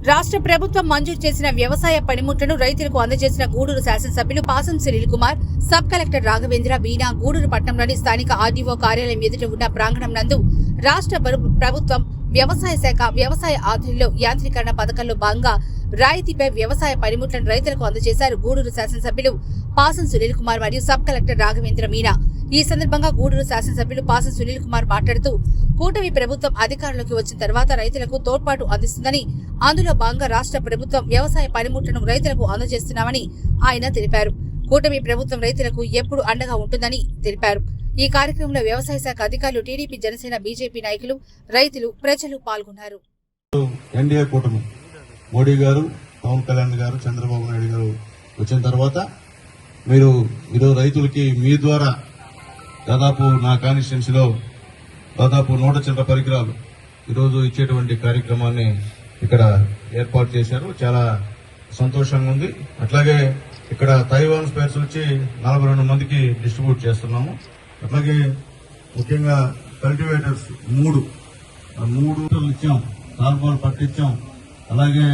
రాష్ట్ర ప్రభుత్వం మంజూరు చేసిన వ్యవసాయ పనిముట్లను రైతులకు అందజేసిన గూడూరు శాసనసభ్యులు పాసం సునీల్ కుమార్ సబ్ కలెక్టర్ రాఘవేంద్ర బీనా గూడూరు పట్టణంలోని స్థానిక ఆర్డీఓ కార్యాలయం ఎదుట ఉన్న ప్రాంగణం నందు రాష్ట్ర ప్రభుత్వం వ్యవసాయ శాఖ వ్యవసాయ ఆధ్వర్యంలో యాంత్రీకరణ పథకంలో భాగంగా రాయితీపై వ్యవసాయ పనిముట్లను రైతులకు అందజేశారు గూడూరు శాసనసభ్యులు పాసం సునీల్ కుమార్ మరియు సబ్ కలెక్టర్ రాఘవేంద్ర మీనా. ఈ సందర్భంగా గూడూరు శాసనసభ్యులు పాసం సునీల్ కుమార్ మాట్లాడుతూ కూటమి ప్రభుత్వం అధికారంలోకి వచ్చిన తర్వాత రైతులకు తోడ్పాటు అందిస్తుందని అందులో భాగంగా రాష్ట్ర ప్రభుత్వం వ్యవసాయ పనిముట్లను రైతులకు అందజేస్తున్నామని ఆయన తెలిపారు. కూటమి ప్రభుత్వం రైతులకు ఎప్పుడు అండగా ఉంటుందని తెలిపారు. ఈ కార్యక్రమంలో వ్యవసాయ శాఖ అధికారులు టీడీపీ జనసేన బీజేపీ నాయకులు రైతులు ప్రజలు పాల్గొన్నారు. ఎన్డీఏ కూటమి. మోడీ గారు పవన్ కళ్యాణ్ గారు చంద్రబాబు నాయుడు గారు వచ్చిన తర్వాత మీరు ఈరోజు రైతులకి మీ ద్వారా దాదాపు నా కాన్స్టిట్యున్సీలో దాదాపు నూట చిన్న పరికరాలు ఈరోజు ఇచ్చేటువంటి కార్యక్రమాన్ని ఇక్కడ ఏర్పాటు చేశారు. చాలా సంతోషంగా ఉంది. అట్లాగే ఇక్కడ తైవాన్ స్పేర్స్ వచ్చి నలభై రెండు మందికి డిస్ట్రిబ్యూట్ చేస్తున్నాము. అట్లాగే ముఖ్యంగా కల్టివేటర్స్ మూడు మూడు ఇచ్చాం తార్పాలు పట్టించాం అలాగే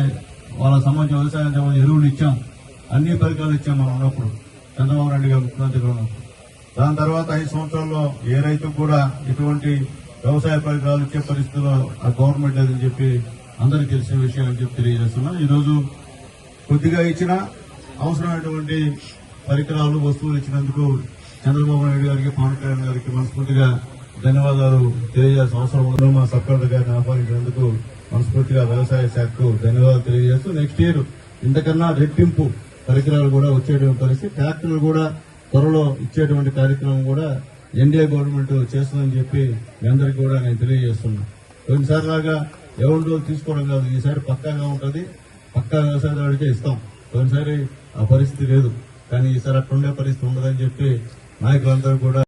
వాళ్ళ సంబంధించిన వ్యవసాయం సంబంధించిన ఎరువులు ఇచ్చాం. అన్ని పరికరాలు ఇచ్చాం మనం ఉన్నప్పుడు. చంద్రబాబు నాయుడు గారు ముఖ్యమంత్రిగా ఉన్నప్పుడు. దాని తర్వాత ఐదు సంవత్సరాల్లో ఏ రైతుకు కూడా ఎటువంటి వ్యవసాయ పరికరాలు ఇచ్చే పరిస్థితుల్లో ఆ గవర్నమెంట్ లేదని చెప్పి అందరికీ తెలిసిన విషయం అని చెప్పి తెలియజేస్తున్నాం. ఈరోజు కొద్దిగా ఇచ్చిన అవసరమైనటువంటి పరికరాలు వస్తువులు ఇచ్చినందుకు చంద్రబాబు నాయుడు గారికి పవన్ కళ్యాణ్ గారికి మనస్ఫూర్తిగా ధన్యవాదాలు తెలియజేయాల్సిన అవసరం ఉందో. మా సర్కార్ గారిని ఆహ్వానించినందుకు మనస్ఫూర్తిగా వ్యవసాయ శాఖకు ధన్యవాదాలు తెలియజేస్తూ నెక్స్ట్ ఇయర్ ఇంతకన్నా రెట్టింపు పరికరాలు కూడా వచ్చేటువంటి పరిస్థితి ట్రాక్టర్లు కూడా త్వరలో ఇచ్చేటువంటి కార్యక్రమం కూడా ఎన్డీఏ గవర్నమెంట్ చేస్తుందని చెప్పి మీ అందరికీ కూడా నేను తెలియజేస్తున్నా. కొన్నిసార్లు లాగా ఎవరి రోజులు తీసుకోవడం కాదు ఈసారి పక్కాగా ఉంటుంది పక్కా వ్యవసాయదారుడికే ఇస్తాం. కొన్నిసారి ఆ పరిస్థితి లేదు. కానీ ఈసారి అట్లుండే పరిస్థితి ఉండదని చెప్పి నాయకులందరూ కూడా